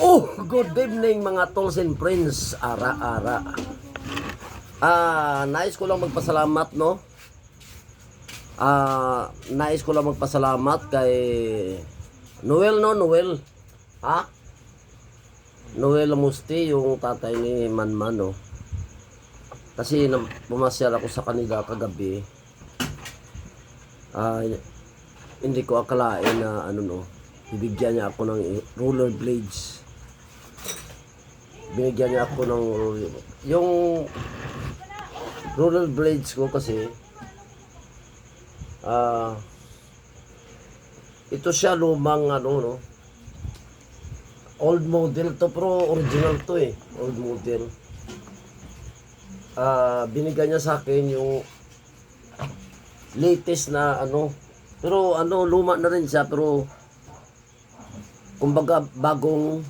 Oh, good evening mga tools and friends. Ara-ara. Ah, nais ko lang magpasalamat, no? Ah, nais ko lang magpasalamat kay Noel, no? Noel. Ha? Noel Musti, yung tatay ni Manman, no? Kasi pumasyal ako sa kanila kagabi. Ah, hindi ko akalain na ano no, bibigyan niya ako ng roller blades. Binigyan niya ako ng yung roller blades ko kasi ah ito siya lumang ano no? Old model to pero original to eh. Old model. Ah binigyan niya sa akin yung latest na ano. Pero ano luma na rin siya pero kumbaga bagong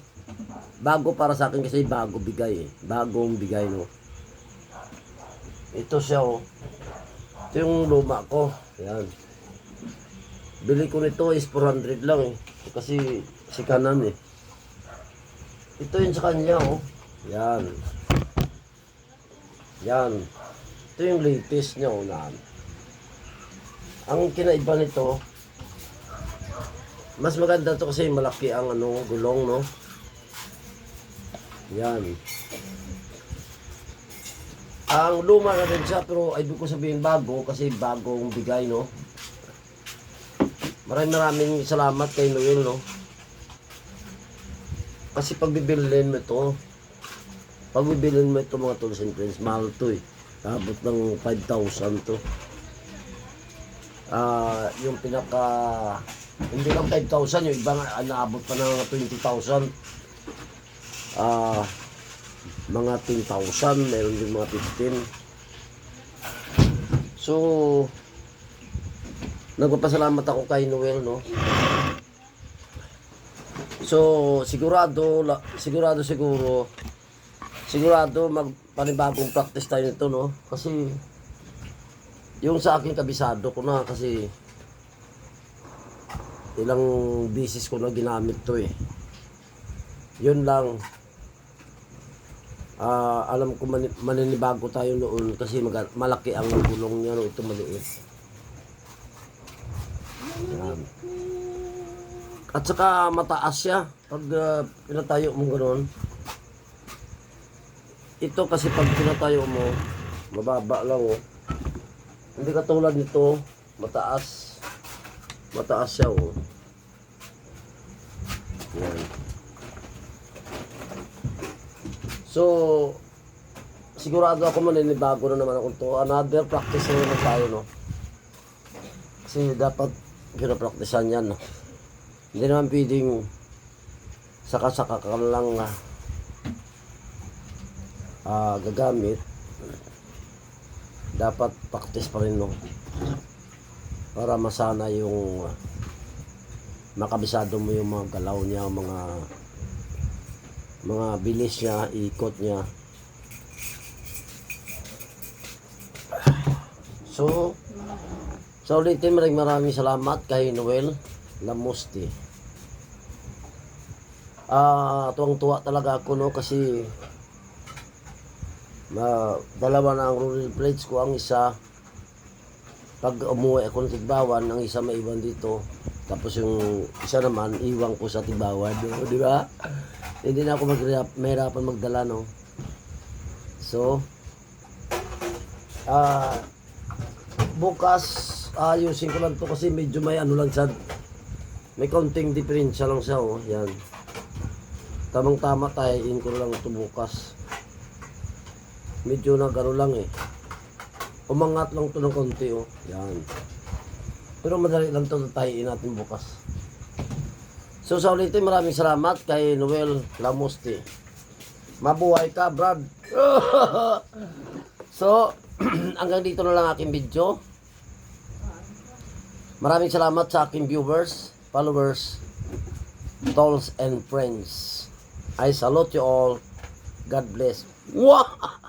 bago para sa akin kasi bago bigay eh. Bagong bigay no? Ito siya oh. Ito yung luma ko. Yan bili ko nito is 400 lang eh. Kasi si kanan eh. Ito yun sa kanya oh. Yan yan ito yung latest niya oh na ang kinaiba nito, mas maganda to kasi malaki ang ano, gulong, no? Yan. Ang luma na rin siya, pero ay ko sabihin bago kasi bagong bigay, no? Maraming maraming salamat kay Noel, no? Kasi pag bibilin mo ito, pag bibilin mo ito mga tools and friends, mahal to eh. Abot ng 5,000 to ah yung pinaka hindi lang 5,000 yung iba nga naabot pa ng 20,000 ah mga 10,000 meron din mga 15 so nagpapasalamat ako kay Noel no so sigurado sigurado siguro sigurado mag panibagong practice tayo nito no kasi yung sa akin kabisado ko na kasi ilang bisis ko na ginamit to eh. Yun lang. Ah, alam ko mani- maninibago tayo noon kasi maga- malaki ang gulong niya no ito maliit. Yan. At saka mataas siya pag ah, pinatayo mo ganoon. Ito kasi pag pinatayo mo, mababa lang oh. Hindi katulad nito, mataas. Mataas siya, oh. Yan. So, sigurado ako maninibago na naman ako to. Another practice na naman tayo, no? Kasi dapat pinapracticean yan, no? Hindi naman pwedeng saka-saka ka lang ah, ah, gagamit dapat practice pa rin no para masana yung uh, makabisado mo yung mga galaw niya mga mga bilis niya ikot niya. So so ulitin maraming maraming salamat kay Noel Lamusti ah tuwang-tuwa talaga ako no kasi ma dalawa na ang rural plates ko ang isa pag umuwi ako ng Tigbawan ang isa maiwan dito. Tapos yung isa naman iwan ko sa Tigbawan no? di ba hindi na ako mahirapan magdala no so ah bukas ayusin ko lang to kasi medyo may ano lang siya may konting diferensya lang siya oh yan tamang tama tayo ko lang to bukas medyo nagano lang eh. Umangat lang to ng konti oh. Yan. Pero madali lang to tahiin natin bukas. So sa ulitin maraming salamat kay Noel Lamusti. Mabuhay ka, Brad. so, hanggang dito na lang aking video. Maraming salamat sa aking viewers, followers, tolls and friends. I salute you all. God bless. Wow!